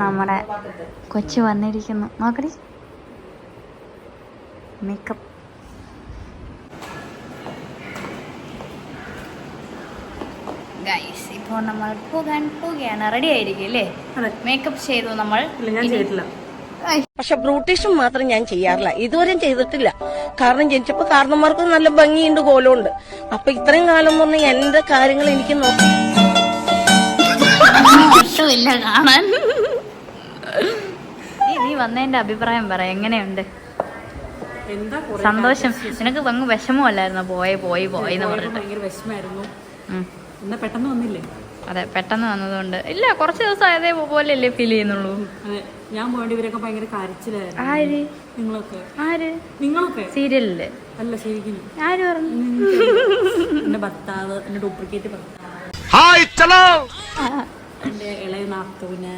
നമ്മുടെ കൊച്ചു വന്നിരിക്കുന്നു. നോക്കടി. മേക്കപ്പ് ഗൈസ് ഇപ്പോൾ നമ്മൾ പോകാൻ പോവുകയാണ്. റെഡി ആയിരിക്കും അല്ലേ. മേക്കപ്പ് ചെയ്തു നമ്മൾ ഞാൻ ചെയ്തിട്ടില്ല. പക്ഷെ ബ്രൂട്ടീഷും മാത്രം ഞാൻ ചെയ്യാറില്ല. ഇതുവരെ ചെയ്തിട്ടില്ല. കാരണം ജനിച്ചപ്പോ കാരണന്മാർക്ക് നല്ല ഭംഗിയുണ്ട് കോലമുണ്ട്. അപ്പൊ ഇത്രയും കാലം എന്ന് പറഞ്ഞാൽ എന്റെ കാര്യങ്ങൾ എനിക്ക് നോക്കാം. കാണാൻ. വന്നതിന്റെ അഭിപ്രായം പറ എങ്ങനെയുണ്ട്? എന്താ കുറെ സന്തോഷം. നിനക്ക് അങ്ങ് വിഷമമല്ലായിരുന്നു? പോയി പോയി പോയി എന്ന് പറഞ്ഞിട്ട്. പെട്ടെന്ന് വന്നില്ലേ? അതെ പെട്ടെന്ന് വന്നതുകൊണ്ട്. ഇല്ല കുറച്ച് ദിവസം ആയതേ പോലെയല്ലേ ഫീൽ ചെയ്യുന്നുള്ളൂ. അതെ ഞാൻ പോകേണ്ടി ഇവരൊക്കെ ഭയങ്കര കരച്ചിലായിരുന്നു. ആര്? നിങ്ങളൊക്കെ? ആര്? നിങ്ങളൊക്കെ? സീരിയലിൽ. അല്ല ശരിക്കും. ആര് പറഞ്ഞു? എന്റെ ഭർത്താവ് എന്റെ ഡ്യൂപ്ലിക്കേറ്റ് ഭർത്താവ്. എന്റെ ഇളയ നാത്തുവിന്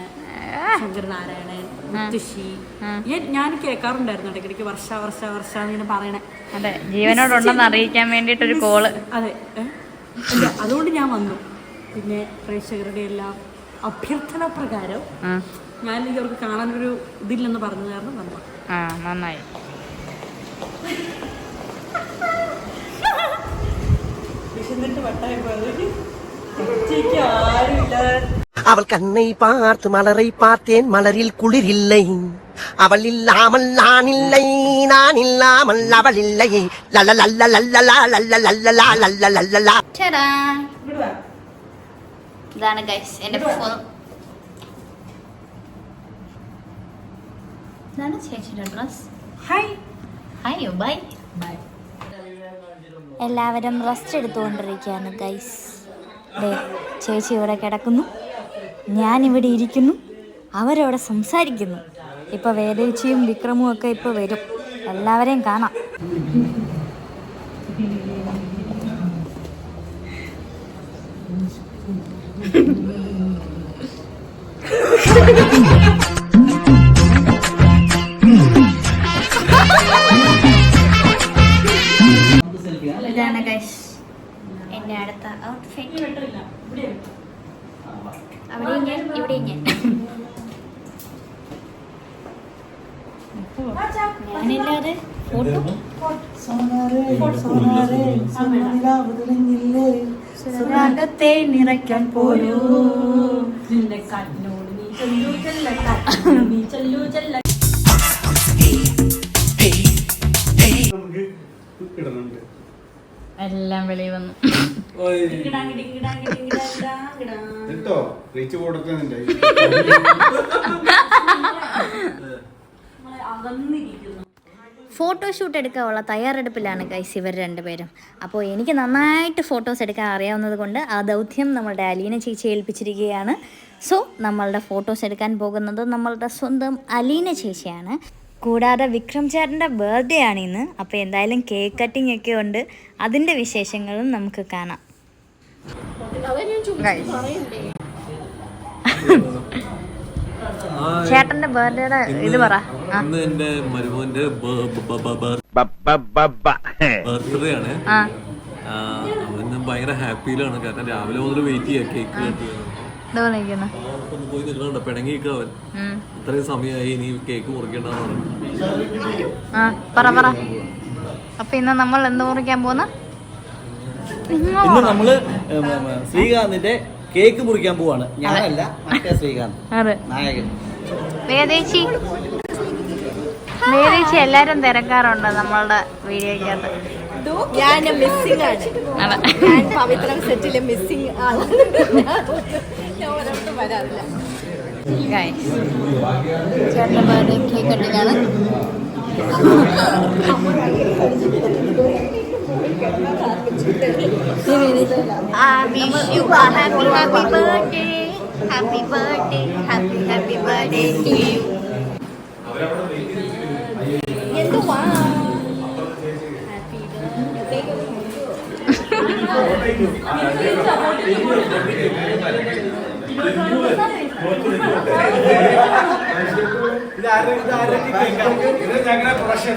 ശങ്കരനാരായണൻ മുത്തശ്ശി. ഞാൻ ഞാൻ കേൾക്കാറുണ്ടായിരുന്നു ഇടയ്ക്കിടയ്ക്ക് വർഷ വർഷ വർഷ ഇങ്ങനെ പറയണേ. അതെ ജീവനോടുണ്ടെന്ന് അറിയിക്കാൻ വേണ്ടിയിട്ടൊരു കോൾ. അതെ അതുകൊണ്ട് ഞാൻ വന്നു. പിന്നെ പ്രേക്ഷകരുടെ എല്ലാം അഭ്യർത്ഥന പ്രകാരം ഞാൻ ഇവർക്ക് കാണാനൊരു ഇതില്ലെന്ന് പറഞ്ഞ കാരണം വന്നു. ആ നന്നായി. വിശന്നിട്ട് വട്ടായി പോയത്. ഉച്ചയ്ക്ക് ആരുമില്ല அவள் கண்ணை பார்த்து மலரை பார்த்தேன் மலரில் குளிரில்லை அவள் இல்லாமல் நான் இல்லை நான் இல்லாமல் அவள் இல்லை லல்ல லல்ல லல்லலா லல்ல லல்லலா லல்ல லல்லலா ചേടാ ഇതാണ് ഗൈസ് എന്റെ ഫോൺ ഇതാണ് ചേച്ചിയുടെ dress hi hi bye bye എല്ലാവരും റെസ്റ്റ് എടുത്തുകൊണ്ടിരിക്കുകയാണ് ഗൈസ് ദേ ചേച്ചി ഇവിടെ കിടക്കുന്നു ഞാനിവിടെ ഇരിക്കുന്നു. അവരവിടെ സംസാരിക്കുന്നു. ഇപ്പോൾ വേദേച്ചിയും വിക്രമും ഒക്കെ ഇപ്പോൾ വരും. എല്ലാവരെയും കാണാം. ഇതാണ് ഗൈസ് അടുത്ത ഔട്ട്ഫിറ്റ് സുരാഗത്തെ നിറയ്ക്കാൻ പോരൂ നിന്റെ നീ ചെല്ലു ചെല്ല കാറ്റിനോട് നീ ചെല്ലു ചെല്ല. നമുക്ക് ഇടുന്നുണ്ട്. എല്ലാം വെളിയിൽ വന്നു. കേട്ടോ റീച്ച് അകന്നിരിക്കുന്നു ഫോട്ടോഷൂട്ട് എടുക്കാനുള്ള തയ്യാറെടുപ്പിലാണ് ഗൈസ് ഇവർ രണ്ടുപേരും. അപ്പോൾ എനിക്ക് നന്നായിട്ട് ഫോട്ടോസ് എടുക്കാൻ അറിയാവുന്നത് കൊണ്ട് ആ ദൗത്യം നമ്മളുടെ അലീന ചേച്ചി ഏൽപ്പിച്ചിരിക്കുകയാണ്. സോ നമ്മളുടെ ഫോട്ടോസ് എടുക്കാൻ പോകുന്നത് നമ്മളുടെ സ്വന്തം അലീന ചേച്ചിയാണ്. കൂടാതെ വിക്രം ചേട്ടന്റെ ബർത്ത്ഡേ ആണ് ഇന്ന്. അപ്പോൾ എന്തായാലും കേക്ക് കട്ടിംഗ് ഒക്കെ ഉണ്ട്. അതിന്റെ വിശേഷങ്ങളും നമുക്ക് കാണാം. ചേട്ടന്റെ ബർത്ത്ഡേയുടെ ഇത് പറ ഇന്ന് എന്റെ മരുമോന്റെ ബർത്ത്ഡേ ആണ് അവന് ഭയങ്കര ഹാപ്പിയിലാണ് കാരണം രാവിലെ മുതൽ വെയിറ്റ് ചെയ്യാ കേക്ക് പോയി നിൽക്കണ്ട പിണങ്ങി അവൻ. ഇത്രയും സമയമായി ഇനി കേക്ക് മുറിക്കണ്ടെന്ന് പറഞ്ഞു പറ പറ അപ്പൊ ഇന്ന് നമ്മൾ എന്ത് മുറിക്കാൻ പോന്ന ഇന്ന് നമ്മൾ ശ്രീകാന്തിന്റെ കേക്ക് മുറിക്കാൻ പോവാണ്. ഞാനല്ല മറ്റേ ശ്രീകാന്ത്. നായകൻ. എല്ലാരും തിരക്കാറുണ്ട് നമ്മളുടെ വീഡിയോയ്ക്കകത്ത്. ഞാൻ മിസ്സിംഗ് ആണ്. ഞാൻ പവിത്രം സെറ്റിലെ മിസ്സിംഗ് ആണ് ഞാൻ ഒരിടത്തും വരാറില്ല. Guys. ചേട്ടന്റെ birthday cake കട്ടിങ്ങാണ് I wish you a happy happy birthday happy birthday happy happy birthday to you ഞങ്ങളുടെ പ്രൊഡക്ഷൻ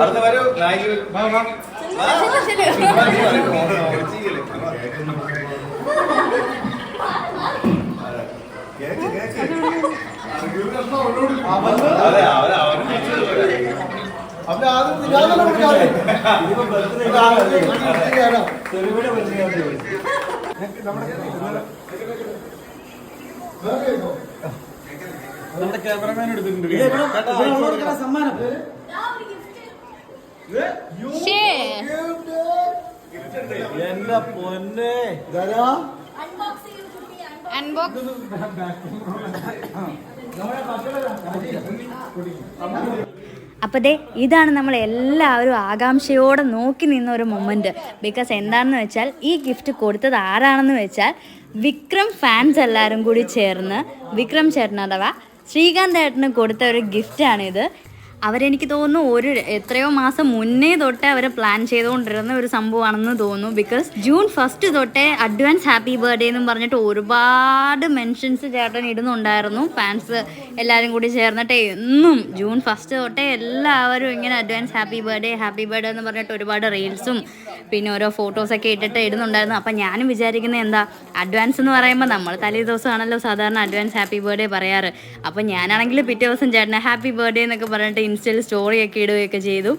അടുത്ത വരൂ. നായിക വാ, വാ. അതെ അവർ അവർ നമ്മുടെ ക്യാമറമാൻ എടുത്തിട്ടുണ്ട്. സമ്മാനം? എന്റെ പൊന്നെ. അപ്പോൾ ദേ ഇതാണ് നമ്മൾ എല്ലാവരും ആകാംക്ഷയോടെ നോക്കി നിന്ന ഒരു മൊമെന്റ് ബിക്കോസ് എന്താണെന്ന് വെച്ചാൽ ഈ ഗിഫ്റ്റ് കൊടുത്തത് ആരാണെന്ന് വെച്ചാൽ വിക്രം ഫാൻസ് എല്ലാവരും കൂടി ചേർന്ന് വിക്രം ചേട്ടൻ അഥവാ ശ്രീകാന്ത് ഏട്ടന് കൊടുത്ത ഒരു ഗിഫ്റ്റാണിത് അവരെനിക്ക് തോന്നുന്നു ഒരു എത്രയോ മാസം മുന്നേ തൊട്ടേ അവർ പ്ലാൻ ചെയ്തുകൊണ്ടിരുന്ന ഒരു സംഭവമാണെന്ന് തോന്നുന്നു. ബിക്കോസ് ജൂൺ ഫസ്റ്റ് തൊട്ടേ അഡ്വാൻസ് ഹാപ്പി ബർത്ത്ഡേ എന്നും പറഞ്ഞിട്ട് ഒരുപാട് മെൻഷൻസ് ചേട്ടൻ ഇടുന്നുണ്ടായിരുന്നു. ഫാൻസ് എല്ലാവരും കൂടി ചേർന്നിട്ട് എന്നും ജൂൺ ഫസ്റ്റ് തൊട്ടേ എല്ലാവരും ഇങ്ങനെ advance happy birthday happy birthday എന്ന് പറഞ്ഞിട്ട് ഒരുപാട് റീൽസും പിന്നെ ഓരോ ഫോട്ടോസൊക്കെ ഇട്ടിട്ട് ഇടുന്നുണ്ടായിരുന്നു. അപ്പം ഞാനും വിചാരിക്കുന്നത് എന്താ അഡ്വാൻസ് എന്ന് പറയുമ്പോൾ നമ്മൾ തലേ ദിവസമാണല്ലോ സാധാരണ അഡ്വാൻസ് ഹാപ്പി ബർത്ത്ഡേ പറയാറ്. അപ്പം ഞാനാണെങ്കിൽ പിറ്റേ ദിവസം ചേട്ടനെ ഹാപ്പി ബർത്ത്ഡേ എന്നൊക്കെ പറഞ്ഞിട്ട് ഇൻസ്റ്റയിൽ സ്റ്റോറിയൊക്കെ ഇടുകയൊക്കെ ചെയ്തു.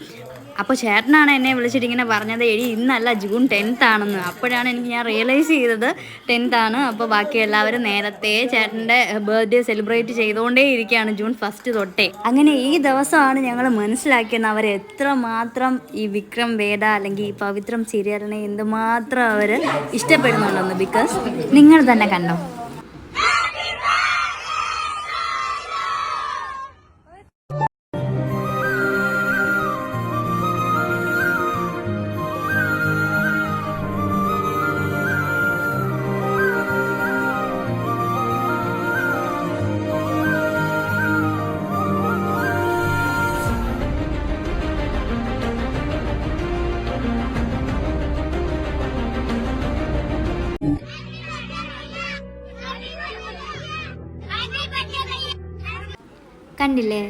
അപ്പോൾ ചേട്ടനാണ് എന്നെ വിളിച്ചിട്ട് ഇങ്ങനെ പറഞ്ഞത് എടി ഇന്നല്ല ജൂൺ ടെൻത്ത് ആണെന്ന്. അപ്പോഴാണ് എനിക്ക് ഞാൻ റിയലൈസ് ചെയ്തത് ടെൻത്ത് ആണ്. അപ്പോൾ ബാക്കി എല്ലാവരും നേരത്തെ ചേട്ടന്റെ ബർത്ത്ഡേ സെലിബ്രേറ്റ് ചെയ്തുകൊണ്ടേ ഇരിക്കുകയാണ് ജൂൺ ഫസ്റ്റ് തൊട്ടേ. അങ്ങനെ ഈ ദിവസമാണ് ഞങ്ങൾ മനസ്സിലാക്കിയത് അവർ എത്രമാത്രം ഈ വിക്രം വേദ അല്ലെങ്കിൽ ഈ പവിത്രം സീരിയലിനെ എന്തുമാത്രം അവർ ഇഷ്ടപ്പെടുന്നുണ്ടെന്ന്. ബിക്കോസ് നിങ്ങൾ തന്നെ കണ്ടോ? കണ്ടില്ലേ?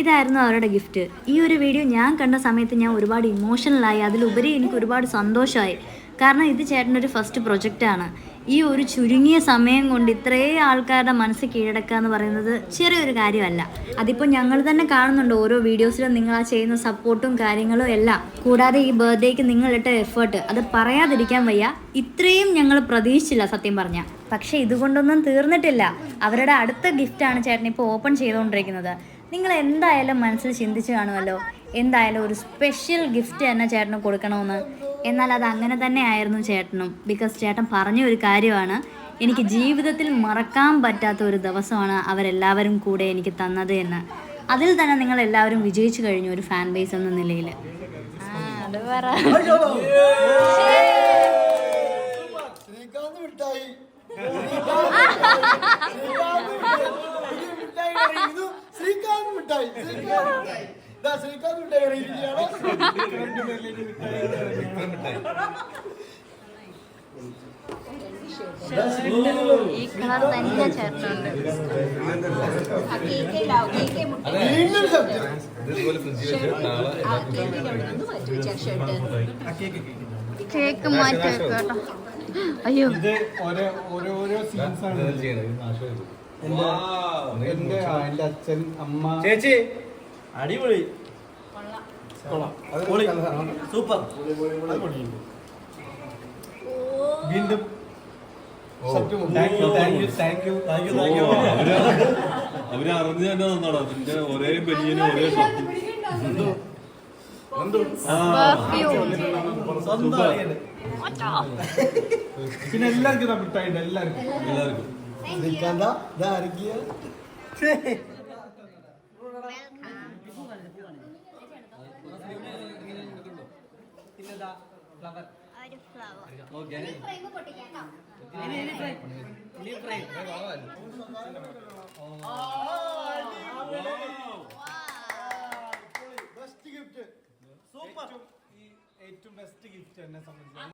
ഇതായിരുന്നു അവരുടെ ഗിഫ്റ്റ് ഈ ഒരു വീഡിയോ ഞാൻ കണ്ട സമയത്ത് ഞാൻ ഒരുപാട് ഇമോഷണലായി അതിലുപരി എനിക്ക് ഒരുപാട് സന്തോഷമായി. കാരണം ഇത് ചേട്ടന്റെ ഒരു ഫസ്റ്റ് പ്രൊജക്റ്റാണ് ഈ ഒരു ചുരുങ്ങിയ സമയം കൊണ്ട് ഇത്രയും ആൾക്കാരുടെ മനസ്സ് കീഴടക്കുക എന്ന് പറയുന്നത് ചെറിയൊരു കാര്യമല്ല. അതിപ്പോൾ ഞങ്ങൾ തന്നെ കാണുന്നുണ്ട് ഓരോ വീഡിയോസിലും നിങ്ങൾ ആ ചെയ്യുന്ന സപ്പോർട്ടും കാര്യങ്ങളും എല്ലാം. കൂടാതെ ഈ ബർത്ത്ഡേക്ക് നിങ്ങളിട്ട എഫേർട്ട് അത് പറയാതിരിക്കാൻ വയ്യ. ഇത്രയും ഞങ്ങൾ പ്രതീക്ഷിച്ചില്ല സത്യം പറഞ്ഞാൽ പക്ഷേ ഇതുകൊണ്ടൊന്നും തീർന്നിട്ടില്ല. അവരുടെ അടുത്ത ഗിഫ്റ്റാണ് ചേട്ടൻ ഇപ്പോൾ ഓപ്പൺ ചെയ്തുകൊണ്ടിരിക്കുന്നത് നിങ്ങൾ എന്തായാലും മനസ്സിൽ ചിന്തിച്ചു കാണുമല്ലോ. എന്തായാലും ഒരു സ്പെഷ്യൽ ഗിഫ്റ്റ് തന്നെ ചേട്ടന് കൊടുക്കണമെന്ന്. എന്നാൽ അത് അങ്ങനെ തന്നെ ആയിരുന്നു ചേട്ടനും. ബിക്കോസ് ചേട്ടൻ പറഞ്ഞ ഒരു കാര്യമാണ്. എനിക്ക് ജീവിതത്തിൽ മറക്കാൻ പറ്റാത്ത ഒരു ദിവസമാണ് അവരെല്ലാവരും കൂടെ എനിക്ക് തന്നത് എന്ന്. അതിൽ തന്നെ നിങ്ങൾ എല്ലാവരും വിജയിച്ചു കഴിഞ്ഞു ഒരു ഫാൻ ബേസ് എന്ന നിലയിൽ. അത് പറ. ശ്രീകാന്ത് ശ്രീകാന്ത് മിഠായി ശ്രീകാന്ത് മിഠായി. ഇതാ ശ്രീകാന്ത് മിഠായി ഇരിക്കുകയാണ് ഈ കളർ തന്നെ ചേട്ടനുണ്ട് വീണ്ടും സത്യം കേക്ക് മാറ്റി കേട്ടോ. അയ്യോ. ഇത് ഓരോ ഓരോരോ സീൻസ് ആണ്. എന്റെ എന്റെ അച്ഛൻ അമ്മ. ചേച്ചി. അടിപൊളി. സൂപ്പർ. വീണ്ടും. അവർ അറിഞ്ഞു തന്നെ തന്നോടാ. നിന്റെ ഒരേ ബനിയനും ഒരേ ഷർട്ടും സ്വന്തം അറിയൽ. പിന്നെ എല്ലാവർക്കും ഇതാ മിഠായി എല്ലാവർക്കും. എല്ലാവർക്കും. ശ്രീകാന്ത ഇതാ ആരൊക്കെയാ ബെസ്റ്റ് ഗിഫ്റ്റ് സൂപ്പർ ഏറ്റവും ബെസ്റ്റ് ഗിഫ്റ്റ് എന്നെ സംബന്ധിച്ച്.